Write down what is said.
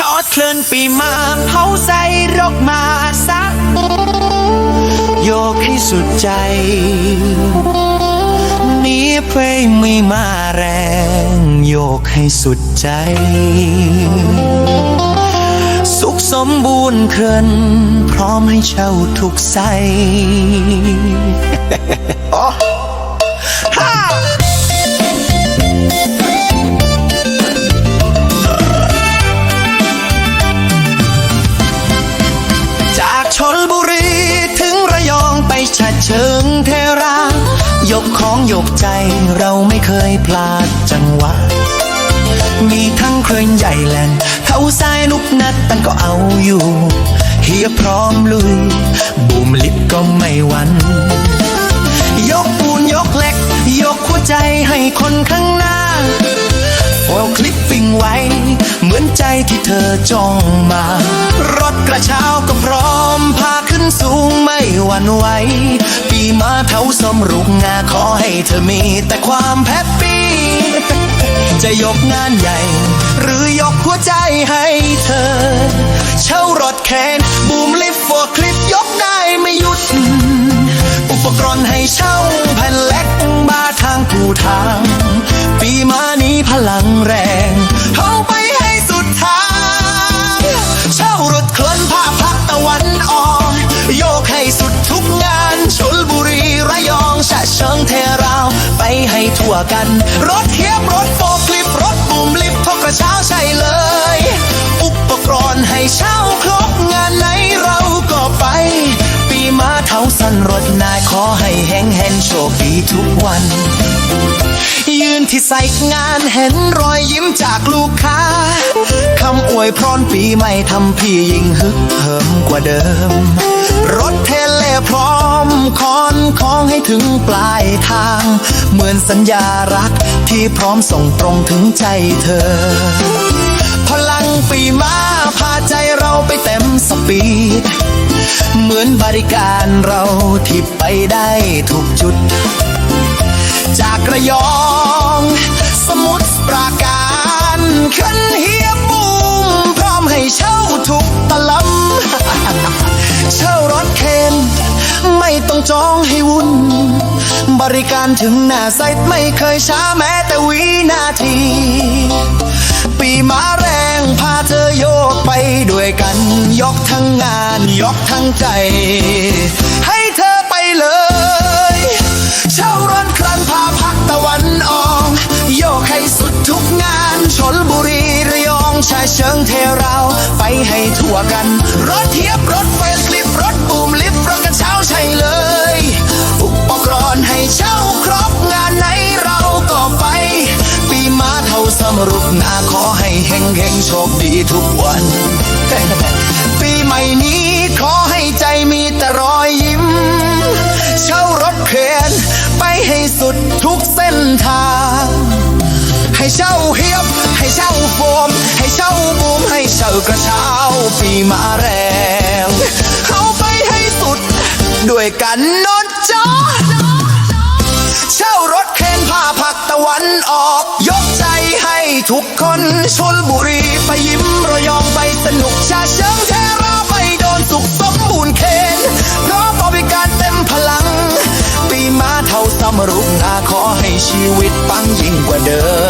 ชอดเคลื่อนปีมาเผาใส่รกมาซัก โยกให้สุดใจ นี้เพลงไม่มาแรง โยกให้สุดใจ สุขสมบูรณ์เคลื่อนพร้อมให้เช่าทุกไส ชิงเทรา ยกของยกใจเราไม่เคยพลาดจังหวะ มีทั้งเครื่องใหญ่แหลนเขาทรายลูกนัดตั้งก็เอาอยู่ เฮียพร้อมลุย บูมลิฟก็ไม่หวันยกปูนยกเหล็ก ยกหัวใจให้คนข้างหน้าโฟลคลิปฟิงไว้ เหมือนใจที่เธอจ้องมา สูงไม่หวั่นไหวปีมาเท่าสมรุกงาขอให้เธอมีแต่ความแฮปปี้จะยกงานใหญ่ หรือยกหัวใจให้เธอ เช่ารถแคนบูมลิฟต์โฟคลิปยกได้ไม่หยุด อุปกรณ์ให้เช่าแผ่นเล็กบาทางผู้ทาง ปีมานี้พลังแรงเอาไป เชิงเทราว ไปให้ทั่วกัน รถเทียบรถโฟล์คลิปรถบูมลิฟต์ทุกกระเช้าใช่เลย อุปกรณ์ให้เช่าครบงานไหนเราก็ไป ปีมาเท่าสันรถนายขอให้แห้งแหนโชคดีทุกวัน ยืนที่ใส่งานเห็นรอยยิ้มจากลูกค้าคำอวยพรปีใหม่ทำพี่ยิ่งฮึกเหิมกว่าเดิม รถเทเลพร้อมคอนของให้ถึงปลายทาง เหมือนสัญญารักที่พร้อมส่งตรงถึงใจเธอ พลังปีมาพาใจเราไปเต็มสปีด เหมือนบริการเราที่ไปได้ทุกจุด จากระยอง สมุทรปราการขึ้นเฮียบูมพร้อมให้เช่าทุก จองให้วุ่น บริการถึงหน้าไซต์ไม่เคยช้าแม้แต่วินาที ปีมาแรงพาเธอโยกไปด้วยกัน ยกทั้งงานยกทั้งใจ ให้เธอไปเลย เช่ารถครันพาพักตะวันออก โยกให้สุดทุกงานชลบุรีระยองชายเชิงเทราไปให้ทั่วกัน รถเทียบรถเฟ งเฮงโชคดีทุกวัน ปีใหม่นี้ขอให้ใจมีแต่รอยยิ้ม เช่ารถเครนไปให้สุดทุกเส้นทาง ให้เช่าเฮียบ ให้เช่าโฟม ให้เช่าบูม ให้เช่ากระเช้าปีมาแรงเอาไปให้สุด ด้วยกันนนจอเช่ารถเคนพาผักตะวันออก ทุกคนชนบุรีไปยิ้มระยองไปสนุกชาเชิงเทราไปโดนสุขสมบูรณ์เคนเพราะบริการเต็มพลัง ปีมาเท่าสมรุกนาขอให้ชีวิตปังยิ่งกว่าเดิม